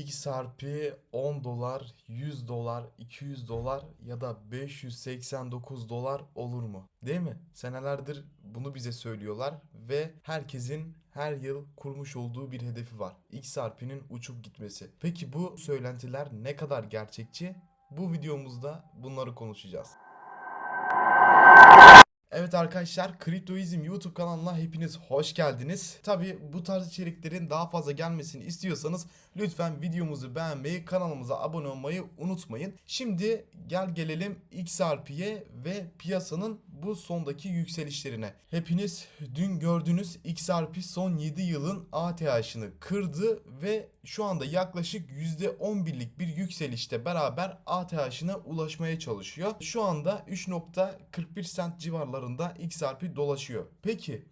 XRP 10 dolar, 100 dolar, 200 dolar ya da 589 dolar olur mu? Değil mi? Senelerdir bunu bize söylüyorlar ve herkesin her yıl kurmuş olduğu bir hedefi var. XRP'nin uçup gitmesi. Peki bu söylentiler ne kadar gerçekçi? Bu videomuzda bunları konuşacağız. Evet arkadaşlar Kriptoizm YouTube kanalına hepiniz hoş geldiniz. Tabi bu tarz içeriklerin daha fazla gelmesini istiyorsanız lütfen videomuzu beğenmeyi, kanalımıza abone olmayı unutmayın. Şimdi gel gelelim XRP'ye ve piyasanın bu sondaki yükselişlerine. Hepiniz dün gördünüz XRP son 7 yılın ATH'ını kırdı ve şu anda yaklaşık %11'lik bir yükselişte beraber ATH'ına ulaşmaya çalışıyor. Şu anda 3.41 sent civarlarında XRP dolaşıyor. Peki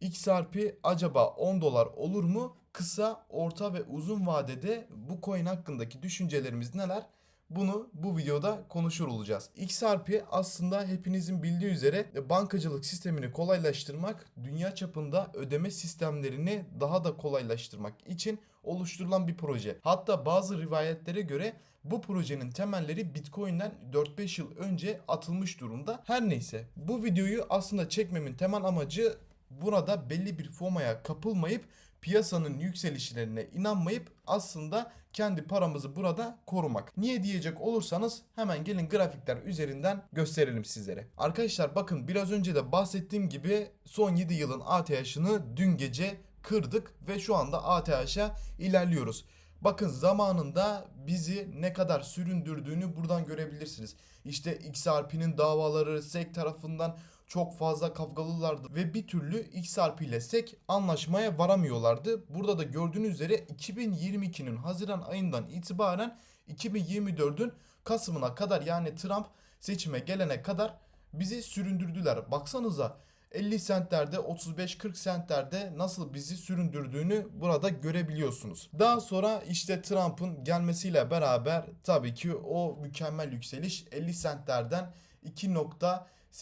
XRP acaba 10 dolar olur mu? Kısa, orta ve uzun vadede bu coin hakkındaki düşüncelerimiz neler? Bunu bu videoda konuşur olacağız. XRP aslında hepinizin bildiği üzere bankacılık sistemini kolaylaştırmak, dünya çapında ödeme sistemlerini daha da kolaylaştırmak için oluşturulan bir proje. Hatta bazı rivayetlere göre bu projenin temelleri Bitcoin'den 4-5 yıl önce atılmış durumda. Her neyse bu videoyu aslında çekmemin temel amacı burada belli bir FOMO'ya kapılmayıp piyasanın yükselişlerine inanmayıp aslında kendi paramızı burada korumak. Niye diyecek olursanız hemen gelin grafikler üzerinden gösterelim sizlere. Arkadaşlar bakın biraz önce de bahsettiğim gibi son 7 yılın ATH'ını dün gece kırdık ve şu anda ATH'a ilerliyoruz. Bakın zamanında bizi ne kadar süründürdüğünü buradan görebilirsiniz. İşte XRP'nin davaları SEC tarafından çok fazla kavgalılardı ve bir türlü XRP ile SEC anlaşmaya varamıyorlardı. Burada da gördüğünüz üzere 2022'nin Haziran ayından itibaren 2024'ün Kasım'ına kadar yani Trump seçime gelene kadar bizi süründürdüler. Baksanıza 50 sentlerde 35-40 sentlerde nasıl bizi süründürdüğünü burada görebiliyorsunuz. Daha sonra işte Trump'ın gelmesiyle beraber tabii ki o mükemmel yükseliş 50 sentlerden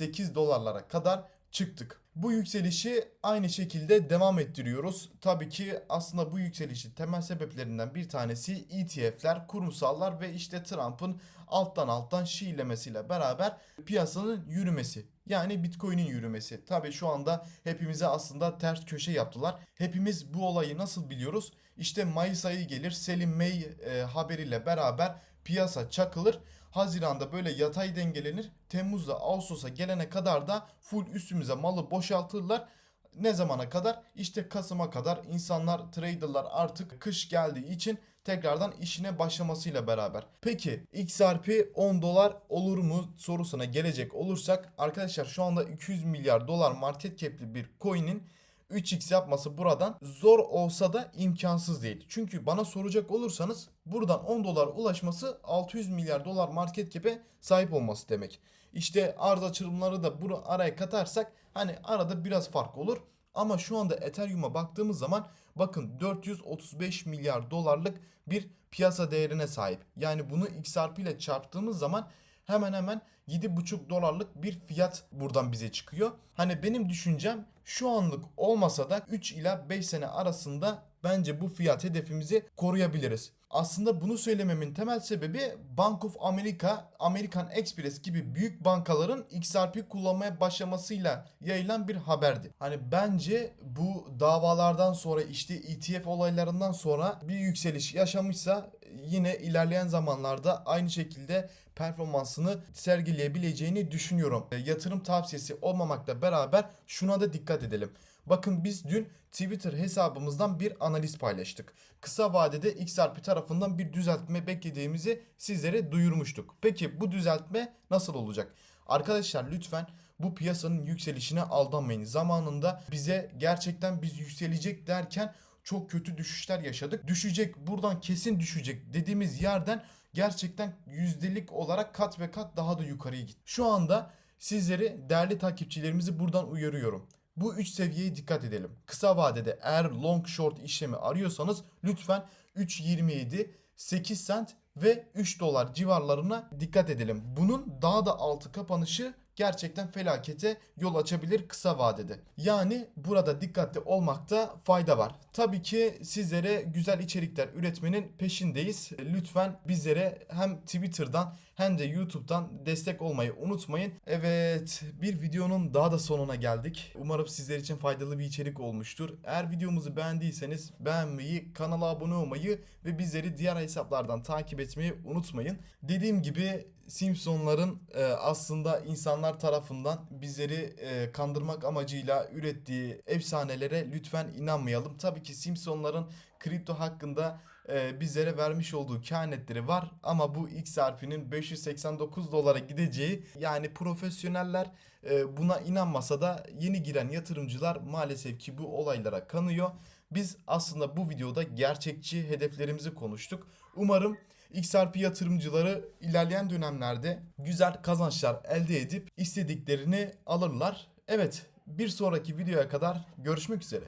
2.8 dolarlara kadar çıktık. Bu yükselişi aynı şekilde devam ettiriyoruz. Tabii ki aslında bu yükselişin temel sebeplerinden bir tanesi ETF'ler, kurumsallar ve işte Trump'ın alttan alttan şiirlemesiyle beraber piyasanın yürümesi. Yani Bitcoin'in yürümesi. Tabii şu anda hepimize aslında ters köşe yaptılar. Hepimiz bu olayı nasıl biliyoruz? İşte Mayıs ayı gelir Selim May e, haberiyle beraber piyasa çakılır. Haziranda böyle yatay dengelenir. Temmuz'da Ağustos'a gelene kadar da full üstümüze malı boşaltırlar. Ne zamana kadar? İşte Kasım'a kadar insanlar, traderlar artık kış geldiği için tekrardan işine başlamasıyla beraber. Peki XRP 10 dolar olur mu sorusuna gelecek olursak arkadaşlar şu anda 200 milyar dolar market cap'li bir coin'in 3x yapması buradan zor olsa da imkansız değil. Çünkü bana soracak olursanız buradan 10 dolar ulaşması 600 milyar dolar market cap'e sahip olması demek. İşte arz açılımları da bunu araya katarsak hani arada biraz fark olur. Ama şu anda Ethereum'a baktığımız zaman bakın 435 milyar dolarlık bir piyasa değerine sahip. Yani bunu XRP ile çarptığımız zaman hemen hemen 7,5 dolarlık bir fiyat buradan bize çıkıyor. Hani benim düşüncem şu anlık olmasa da 3 ila 5 sene arasında bence bu fiyat hedefimizi koruyabiliriz. Aslında bunu söylememin temel sebebi Bank of America, American Express gibi büyük bankaların XRP kullanmaya başlamasıyla yayılan bir haberdi. Hani bence bu davalardan sonra işte ETF olaylarından sonra bir yükseliş yaşamışsa yine ilerleyen zamanlarda aynı şekilde performansını sergileyebileceğini düşünüyorum. E, Yatırım tavsiyesi olmamakla beraber şuna da dikkat edelim. Bakın biz dün Twitter hesabımızdan bir analiz paylaştık. Kısa vadede XRP tarafından bir düzeltme beklediğimizi sizlere duyurmuştuk. Peki bu düzeltme nasıl olacak? Arkadaşlar lütfen bu piyasanın yükselişine aldanmayın. Zamanında bize gerçekten biz yükselecek derken çok kötü düşüşler yaşadık. Düşecek buradan kesin düşecek dediğimiz yerden gerçekten yüzdelik olarak kat ve kat daha da yukarıya gitti. Şu anda sizleri değerli takipçilerimizi buradan uyarıyorum. Bu 3 seviyeye dikkat edelim. Kısa vadede eğer long short işlemi arıyorsanız lütfen 3.27, 8 cent ve 3 dolar civarlarına dikkat edelim. Bunun daha da altı kapanışı gerçekten felakete yol açabilir kısa vadede. Yani burada dikkatli olmakta fayda var. Tabii ki sizlere güzel içerikler üretmenin peşindeyiz. Lütfen bizlere hem Twitter'dan hem de YouTube'dan destek olmayı unutmayın. Evet bir videonun daha da sonuna geldik. Umarım sizler için faydalı bir içerik olmuştur. Eğer videomuzu beğendiyseniz beğenmeyi, kanala abone olmayı ve bizleri diğer hesaplardan takip etmeyi unutmayın. Dediğim gibi Simpsonların e, aslında insanlar tarafından bizleri e, kandırmak amacıyla ürettiği efsanelere lütfen inanmayalım. Tabii ki Simpsonların kripto hakkında e, bizlere vermiş olduğu kehanetleri var ama bu XRP'nin 589 dolara gideceği yani profesyoneller e, buna inanmasa da yeni giren yatırımcılar maalesef ki bu olaylara kanıyor. Biz aslında bu videoda gerçekçi hedeflerimizi konuştuk. Umarım XRP yatırımcıları ilerleyen dönemlerde güzel kazançlar elde edip istediklerini alırlar. Evet, bir sonraki videoya kadar görüşmek üzere.